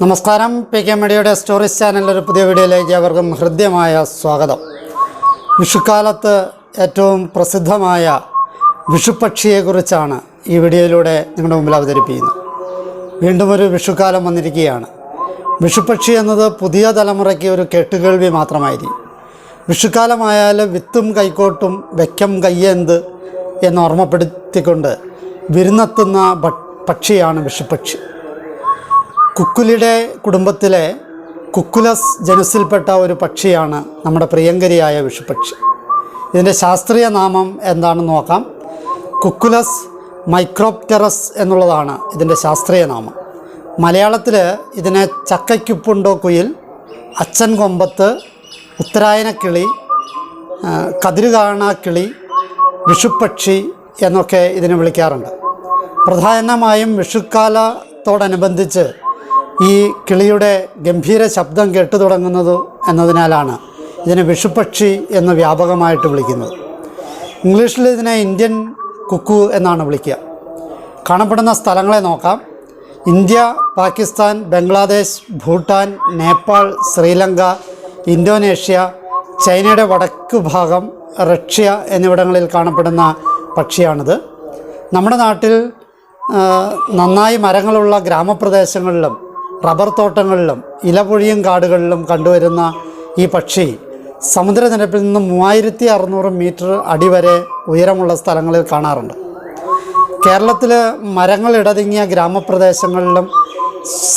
നമസ്കാരം. P K മീഡിയയുടെ stories ചാനലിന്റെ ഒരു പുതിയ വീഡിയോയിലേക്ക് അവർക്കും ഹൃദ്യമായ സ്വാഗതം. വിഷുക്കാലത്ത് ഏറ്റവും പ്രസിദ്ധമായ വിഷുപക്ഷിയെക്കുറിച്ചാണ് ഈ വീഡിയോയിലൂടെ നിങ്ങളുടെ മുമ്പിൽ അവതരിപ്പിക്കുന്നത്. വീണ്ടും ഒരു വിഷുക്കാലം വന്നിരിക്കുകയാണ്. വിഷുപക്ഷി എന്നത് പുതിയ തലമുറയ്ക്ക് ഒരു കെട്ടുകേൾവി മാത്രമായിരിക്കും. വിഷുക്കാലമായാൽ വിത്തും കൈക്കോട്ടും വെക്കം കയ്യേന്ത് എന്ന് ഓർമ്മപ്പെടുത്തിക്കൊണ്ട് വിരുന്നെത്തുന്ന പക്ഷിയാണ് വിഷുപക്ഷി. കുക്കുലിയുടെ കുടുംബത്തിലെ കുക്കുലസ് ജനുസിൽപ്പെട്ട ഒരു പക്ഷിയാണ് നമ്മുടെ പ്രിയങ്കരിയായ വിഷുപക്ഷി. ഇതിന്റെ ശാസ്ത്രീയ നാമം എന്താണെന്ന് നോക്കാം. കുക്കുലസ് മൈക്രോപ്റ്ററസ് എന്നുള്ളതാണ് ഇതിന്റെ ശാസ്ത്രീയ നാമം. മലയാളത്തിൽ ഇതിനെ ചക്കയ്ക്കുപ്പുണ്ടോ കുയിൽ അച്ഛൻ കൊമ്പത്ത് ഉത്തരായനക്കിളി കതിരുകാണാക്കിളി വിഷുപക്ഷി എന്നൊക്കെ ഇതിനെ വിളിക്കാറുണ്ട്. പ്രധാനമായും വിഷുക്കാലത്തോടനുബന്ധിച്ച് ഈ കിളിയുടെ ഗംഭീര ശബ്ദം കേട്ടു തുടങ്ങുന്നത് എന്നതിനാലാണ് ഇതിനെ വിഷുപക്ഷി എന്ന് വ്യാപകമായിട്ട് വിളിക്കുന്നത്. ഇംഗ്ലീഷിൽ ഇതിനെ ഇന്ത്യൻ കുക്കു എന്നാണ് വിളിക്കുക. കാണപ്പെടുന്ന സ്ഥലങ്ങളെ നോക്കാം. ഇന്ത്യ പാകിസ്ഥാൻ ബംഗ്ലാദേശ് ഭൂട്ടാൻ നേപ്പാൾ ശ്രീലങ്ക ഇന്തോനേഷ്യ ചൈനയുടെ വടക്ക് ഭാഗം റഷ്യ എന്നിവിടങ്ങളിൽ കാണപ്പെടുന്ന പക്ഷിയാണിത്. നമ്മുടെ നാട്ടിൽ നന്നായി മരങ്ങളുള്ള ഗ്രാമപ്രദേശങ്ങളിലും റബ്ബർ തോട്ടങ്ങളിലും ഇലപൊഴിയും കാടുകളിലും കണ്ടുവരുന്ന ഈ പക്ഷി സമുദ്രനിരപ്പിൽ നിന്ന് മൂവായിരത്തി അറുന്നൂറ് മീറ്റർ അടി വരെ ഉയരമുള്ള സ്ഥലങ്ങളിൽ കാണാറുണ്ട്. കേരളത്തിൽ മരങ്ങൾ ഇടതിങ്ങിയ ഗ്രാമപ്രദേശങ്ങളിലും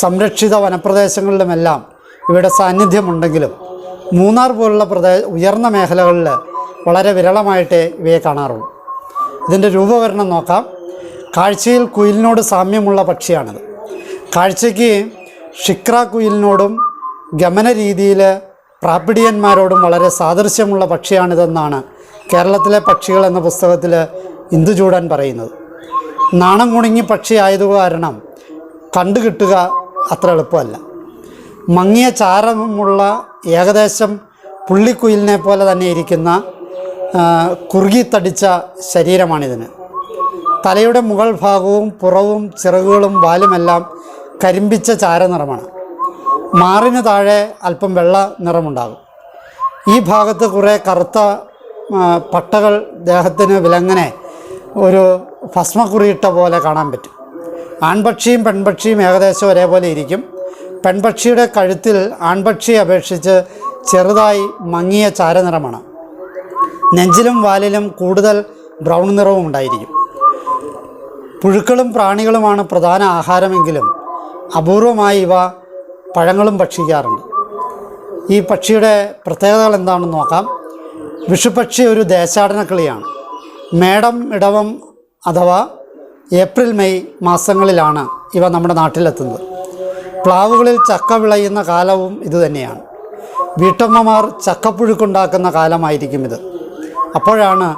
സംരക്ഷിത വനപ്രദേശങ്ങളിലുമെല്ലാം ഇവയുടെ സാന്നിധ്യമുണ്ടെങ്കിലും മൂന്നാർ പോലുള്ള പ്രദേ ഉയർന്ന മേഖലകളിൽ വളരെ വിരളമായിട്ടേ ഇവയെ കാണാറുള്ളൂ. ഇതിന്റെ രൂപവരണം നോക്കാം. കാഴ്ചയിൽ കുയിലിനോട് സാമ്യമുള്ള പക്ഷിയാണിത്. കാഴ്ചയ്ക്ക് ഷിക്ര കുയിലിനോടും ഗമന രീതിയിൽ പ്രാപിഡിയന്മാരോടും വളരെ സാദൃശ്യമുള്ള പക്ഷിയാണിതെന്നാണ് കേരളത്തിലെ പക്ഷികൾ എന്ന പുസ്തകത്തിൽ ഇന്ദുചൂടൻ പറയുന്നത്. നാണം കുണുങ്ങി പക്ഷി ആയതു കാരണം കണ്ടു കിട്ടുക അത്ര എളുപ്പമല്ല. മങ്ങിയ ചാരമുള്ള ഏകദേശം പുള്ളിക്കുയിലിനെ പോലെ തന്നെ ഇരിക്കുന്ന കുറുകിത്തടിച്ച ശരീരമാണിതിന്. തലയുടെ മുകൾ ഭാഗവും പുറവും ചിറകുകളും വാലുമെല്ലാം കരിമ്പിച്ച ചാര നിറമാണ്. മാറിന് താഴെ അല്പം വെള്ള നിറമുണ്ടാകും. ഈ ഭാഗത്ത് കുറേ കറുത്ത പട്ടകൾ ദേഹത്തിന് വിലങ്ങനെ ഒരു ഭസ്മക്കുറിയിട്ട പോലെ കാണാൻ പറ്റും. ആൺപക്ഷിയും പെൺപക്ഷിയും ഏകദേശം ഒരേപോലെ ഇരിക്കും. പെൺപക്ഷിയുടെ കഴുത്തിൽ ആൺപക്ഷിയെ അപേക്ഷിച്ച് ചെറുതായി മങ്ങിയ ചാരനിറമാണ് നെഞ്ചിലും വാലിലും കൂടുതൽ ബ്രൗൺ നിറവും ഉണ്ടായിരിക്കും. പുഴുക്കളും പ്രാണികളുമാണ് പ്രധാന ആഹാരമെങ്കിലും അപൂർവമായി ഇവ പഴങ്ങളും ഭക്ഷിക്കാറുണ്ട്. ഈ പക്ഷിയുടെ പ്രത്യേകതകൾ എന്താണെന്ന് നോക്കാം. വിഷുപക്ഷി ഒരു ദേശാടന കിളിയാണ്. മേടം ഇടവം അഥവാ ഏപ്രിൽ മെയ് മാസങ്ങളിലാണ് ഇവ നമ്മുടെ നാട്ടിലെത്തുന്നത്. പ്ലാവുകളിൽ ചക്ക വിളയുന്ന കാലവും ഇതുതന്നെയാണ് വീട്ടമ്മമാർ ചക്കപ്പുഴുക്കുണ്ടാക്കുന്ന കാലമായിരിക്കും ഇത്. അപ്പോഴാണ്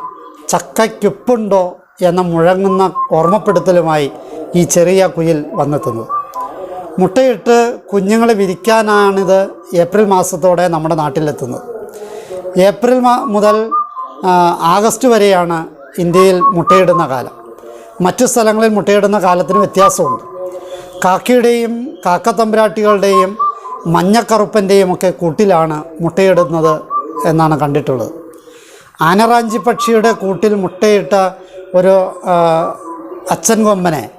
ചക്കയ്ക്കുപ്പുണ്ടോ എന്ന മുഴങ്ങുന്ന ഓർമ്മപ്പെടുത്തലുമായി ഈ ചെറിയ കുയിൽ വന്നെത്തുന്നത്. മുട്ടയിട്ട് കുഞ്ഞുങ്ങളെ വിരിക്കാനാണിത് ഏപ്രിൽ മാസത്തോടെ നമ്മുടെ നാട്ടിലെത്തുന്നത്. ഏപ്രിൽ മുതൽ ആഗസ്റ്റ് വരെയാണ് ഇന്ത്യയിൽ മുട്ടയിടുന്ന കാലം. മറ്റു സ്ഥലങ്ങളിൽ മുട്ടയിടുന്ന കാലത്തിന് വ്യത്യാസമുണ്ട്. കാക്കയുടെയും കാക്കത്തമ്പുരാട്ടികളുടെയും മഞ്ഞക്കറുപ്പന്റെയും ഒക്കെ കൂട്ടിലാണ് മുട്ടയിടുന്നത് എന്നാണ് കണ്ടിട്ടുള്ളത്. ആനറാഞ്ചി പക്ഷിയുടെ കൂട്ടിൽ മുട്ടയിട്ട ഒരു അച്ഛൻ കൊമ്പനെ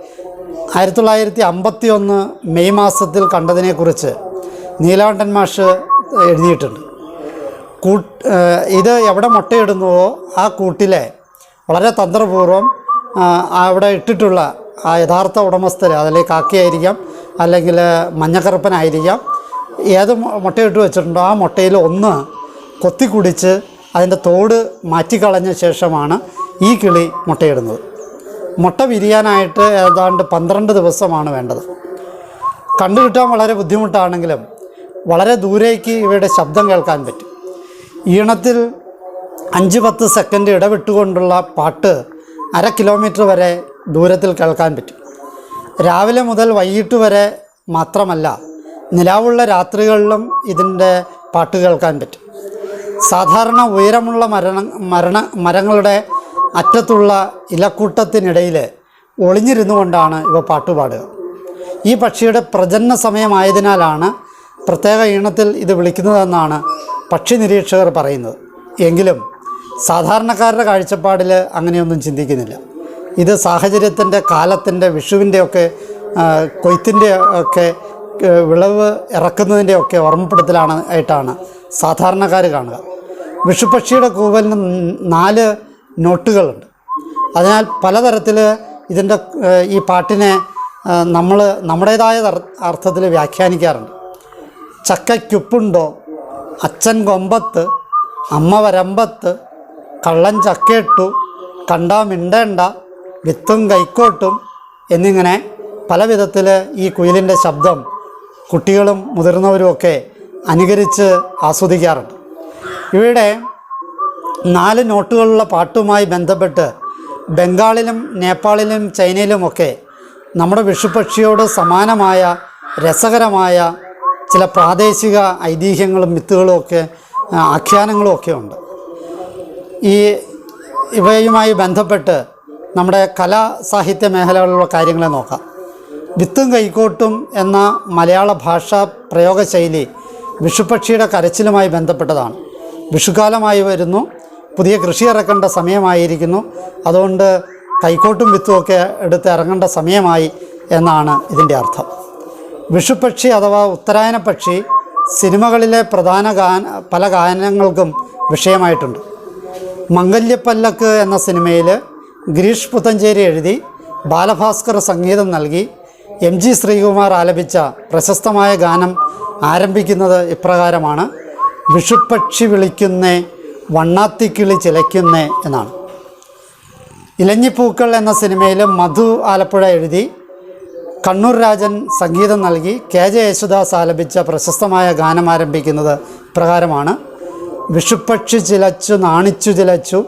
ആയിരത്തി തൊള്ളായിരത്തി അമ്പത്തി ഒന്ന് മെയ് മാസത്തിൽ കണ്ടതിനെക്കുറിച്ച് നീലാണ്ടൻ മാഷ് എഴുതിയിട്ടുണ്ട്. കൂട്ട് ഇത് എവിടെ മുട്ടയിടുന്നുവോ ആ കൂട്ടിലെ വളരെ തന്ത്രപൂർവം അവിടെ ഇട്ടിട്ടുള്ള ആ യഥാർത്ഥ ഉടമസ്ഥർ അതിലെ കാക്കയായിരിക്കാം അല്ലെങ്കിൽ മഞ്ഞക്കറുപ്പനായിരിക്കാം ഏത് മുട്ടയിട്ട് വെച്ചിട്ടുണ്ടോ ആ മുട്ടയിൽ ഒന്ന് കൊത്തി കുടിച്ച് അതിന്റെ തോട് മാറ്റിക്കളഞ്ഞ ശേഷമാണ് ഈ കിളി മുട്ടയിടുന്നത്. മുട്ട വിരിയാനായിട്ട് ഏതാണ്ട് പന്ത്രണ്ട് ദിവസമാണ് വേണ്ടത്. കണ്ടുകിട്ടാൻ വളരെ ബുദ്ധിമുട്ടാണെങ്കിലും വളരെ ദൂരേക്ക് ഇവയുടെ ശബ്ദം കേൾക്കാൻ പറ്റും. ഈണത്തിൽ അഞ്ച് പത്ത് സെക്കൻഡ് ഇടവിട്ടുകൊണ്ടുള്ള പാട്ട് അര കിലോമീറ്റർ വരെ ദൂരത്തിൽ കേൾക്കാൻ പറ്റും. രാവിലെ മുതൽ വൈകിട്ട് വരെ മാത്രമല്ല നിലാവുള്ള രാത്രികളിലും ഇതിന്റെ പാട്ട് കേൾക്കാൻ പറ്റും. സാധാരണ ഉയരമുള്ള മരണ മരണ മരങ്ങളുടെ അറ്റത്തുള്ള ഇലക്കൂട്ടത്തിനിടയിൽ ഒളിഞ്ഞിരുന്നു കൊണ്ടാണ് ഇവ പാട്ടുപാടുക. ഈ പക്ഷിയുടെ പ്രജനന സമയമായതിനാലാണ് പ്രത്യേക ഈണത്തിൽ ഇത് വിളിക്കുന്നതെന്നാണ് പക്ഷി നിരീക്ഷകർ പറയുന്നത്. എങ്കിലും സാധാരണക്കാരുടെ കാഴ്ചപ്പാടിൽ അങ്ങനെയൊന്നും ചിന്തിക്കുന്നില്ല. ഇത് സാഹചര്യത്തിന്റെ കാലത്തിന്റെ വിഷുവിന്റെയൊക്കെ കൊയ്ത്തിന്റെ ഒക്കെ വിളവ് ഇറക്കുന്നതിന്റെ ഒക്കെ ഓർമ്മപ്പെടുത്തലാണ് ആയിട്ടാണ് സാധാരണക്കാർ കാണുക. വിഷുപക്ഷിയുടെ കൂവലിന് നാല് നോട്ടുകളുണ്ട്. അതിനാൽ പലതരത്തിൽ ഇതിന്റെ ഈ പാട്ടിനെ നമ്മൾ നമ്മുടേതായ അർത്ഥത്തിൽ വ്യാഖ്യാനിക്കാറുണ്ട്. ചക്കയ്ക്കുപ്പുണ്ടോ? അച്ഛൻ കൊമ്പത്ത്. അമ്മ വരമ്പത്ത്. കള്ളൻ ചക്കയിട്ടു കണ്ടാ മിണ്ടേണ്ട. വിത്തും കൈക്കോട്ടും എന്നിങ്ങനെ പല വിധത്തിൽ ഈ കുയിലിന്റെ ശബ്ദം കുട്ടികളും മുതിർന്നവരുമൊക്കെ അനുകരിച്ച് ആസ്വദിക്കാറുണ്ട്. ഇവയുടെ നാല് നോട്ടുകളുള്ള പാട്ടുമായി ബന്ധപ്പെട്ട് ബംഗാളിലും നേപ്പാളിലും ചൈനയിലുമൊക്കെ നമ്മുടെ വിഷുപക്ഷിയോട് സമാനമായ രസകരമായ ചില പ്രാദേശിക ഐതിഹ്യങ്ങളും മിത്തുകളും ഒക്കെ ആഖ്യാനങ്ങളും ഒക്കെ ഉണ്ട്. ഈ ഇവയുമായി ബന്ധപ്പെട്ട് നമ്മുടെ കലാ സാഹിത്യ മേഖലകളിലുള്ള കാര്യങ്ങളെ നോക്കാം. വിത്തും കൈക്കോട്ടും എന്ന മലയാള ഭാഷാ പ്രയോഗശൈലി വിഷുപക്ഷിയുടെ കരച്ചിലുമായി ബന്ധപ്പെട്ടതാണ്. വിഷുക്കാലമായി വരുന്നു. പുതിയ കൃഷി ഇറക്കേണ്ട സമയമായിരിക്കുന്നു. അതുകൊണ്ട് കൈക്കോട്ടും വിത്തുമൊക്കെ എടുത്ത് ഇറങ്ങേണ്ട സമയമായി എന്നാണ് ഇതിന്റെ അർത്ഥം. വിഷുപക്ഷി അഥവാ ഉത്തരായന പക്ഷി സിനിമകളിലെ പ്രധാന ഗാന പല ഗാനങ്ങൾക്കും വിഷയമായിട്ടുണ്ട്. മംഗല്യപ്പല്ലക്ക് എന്ന സിനിമയിൽ ഗിരീഷ് പുത്തഞ്ചേരി എഴുതി ബാലഭാസ്കർ സംഗീതം നൽകി എം ജി ശ്രീകുമാർ ആലപിച്ച പ്രശസ്തമായ ഗാനം ആരംഭിക്കുന്നത് ഇപ്രകാരമാണ്. വിഷുപക്ഷി വിളിക്കുന്നേ വണ്ണാത്തിക്കിളി ചിലയ്ക്കുന്നേ എന്നാണ്. ഇലഞ്ഞിപ്പൂക്കൾ എന്ന സിനിമയിൽ മധു ആലപ്പുഴ എഴുതി കണ്ണൂർ രാജൻ സംഗീതം നൽകി കെ ജെ യേശുദാസ് ആലപിച്ച പ്രശസ്തമായ ഗാനം ആരംഭിക്കുന്നത് പ്രകാരമാണ് വിഷുപ്പക്ഷി ചിലച്ചു നാണിച്ചു ചിലച്ചു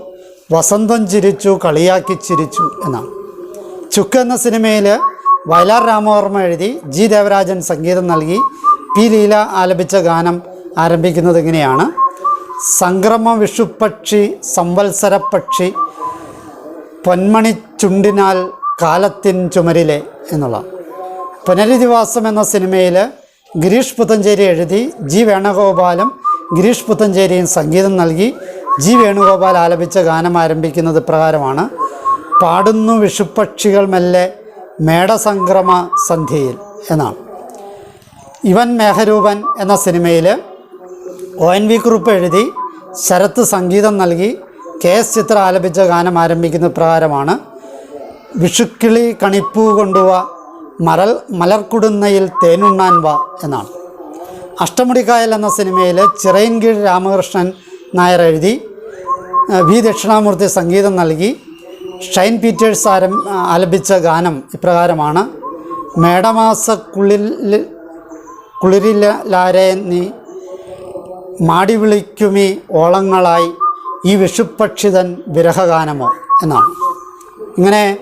വസന്തം ചിരിച്ചു കളിയാക്കി ചിരിച്ചു എന്നാണ്. ചുക്ക് എന്ന സിനിമയിൽ വയലാർ രാമവർമ്മ എഴുതി ജി ദേവരാജൻ സംഗീതം നൽകി പി ലീല ആലപിച്ച ഗാനം ആരംഭിക്കുന്നത് ഇങ്ങനെയാണ്. സംക്രമ വിഷുപ്പക്ഷി സംവത്സരപ്പക്ഷി പൊന്മണി ചുണ്ടിനാൽ കാലത്തിൻ ചുമരിലെ എന്നുള്ള. പുനരധിവാസം എന്ന സിനിമയിൽ ഗിരീഷ് പുത്തഞ്ചേരി എഴുതി ജി വേണുഗോപാലും ഗിരീഷ് പുത്തഞ്ചേരിയും സംഗീതം നൽകി ജി വേണുഗോപാൽ ആലപിച്ച ഗാനം ആരംഭിക്കുന്നത് ഇപ്രകാരമാണ് പാടുന്നു വിഷുപ്പക്ഷികൾ മെല്ലെ മേടസംക്രമ സന്ധ്യയിൽ എന്നാണ്. ഇവൻ മേഘരൂപൻ എന്ന സിനിമയിൽ ഒ എൻ വി കുറുപ്പ് എഴുതി ശരത്ത് സംഗീതം നൽകി കെ എസ് ചിത്ര ആലപിച്ച ഗാനം ആരംഭിക്കുന്ന പ്രകാരമാണ്. വിഷുക്കിളി കണിപ്പൂ കൊണ്ടുവ മരൽ മലർക്കുടുന്നയിൽ തേനുണ്ണാൻ വ എന്നാണ്. അഷ്ടമുടിക്കായൽ എന്ന സിനിമയിൽ ചിറയൻകീഴ് രാമകൃഷ്ണൻ നായർ എഴുതി വി ദക്ഷിണാമൂർത്തി സംഗീതം നൽകി ഷൈൻ പീറ്റേഴ്സ് ആരം ആലപിച്ച ഗാനം ഇപ്രകാരമാണ്. മേടമാസക്കുള്ളിൽ കുളിരിലാരെ നീ മാടി വിളിക്കുമീ ഓളങ്ങളായി ഈ വിഷുപ്പക്ഷിതൻ വിരഹഗാനമോ എന്നാണ്. ഇങ്ങനെ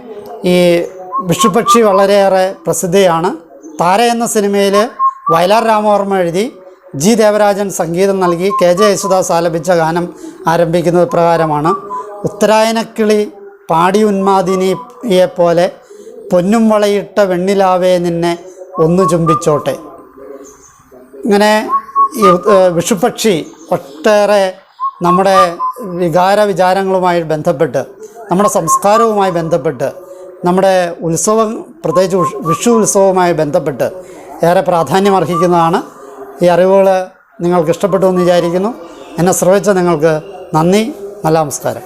ഈ വിഷുപക്ഷി വളരെയേറെ പ്രസിദ്ധിയാണ്. താര എന്ന സിനിമയിൽ വയലാർ രാമവർമ്മ എഴുതി ജി ദേവരാജൻ സംഗീതം നൽകി കെ ജെ യേശുദാസ് ആലപിച്ച ഗാനം ആരംഭിക്കുന്നത് പ്രകാരമാണ്. ഉത്തരായനക്കിളി പാടി ഉന്മാദിനിയെ പോലെ പൊന്നും വളയിട്ട വെണ്ണിലാവേ നിന്നെ ഒന്നു ചുംബിച്ചോട്ടെ. ഇങ്ങനെ ഈ വിഷുപക്ഷി ഒട്ടേറെ നമ്മുടെ വികാര വിചാരങ്ങളുമായി ബന്ധപ്പെട്ട് നമ്മുടെ സംസ്കാരവുമായി ബന്ധപ്പെട്ട് നമ്മുടെ ഉത്സവം പ്രത്യേകിച്ച് വിഷു ഉത്സവവുമായി ബന്ധപ്പെട്ട് ഏറെ പ്രാധാന്യം അർഹിക്കുന്നതാണ് ഈ അറിവുകൾ നിങ്ങൾക്ക് ഇഷ്ടപ്പെട്ടു എന്ന് വിചാരിക്കുന്നു. എന്നെ ശ്രമിച്ച നിങ്ങൾക്ക് നന്ദി. നല്ല നമസ്കാരം.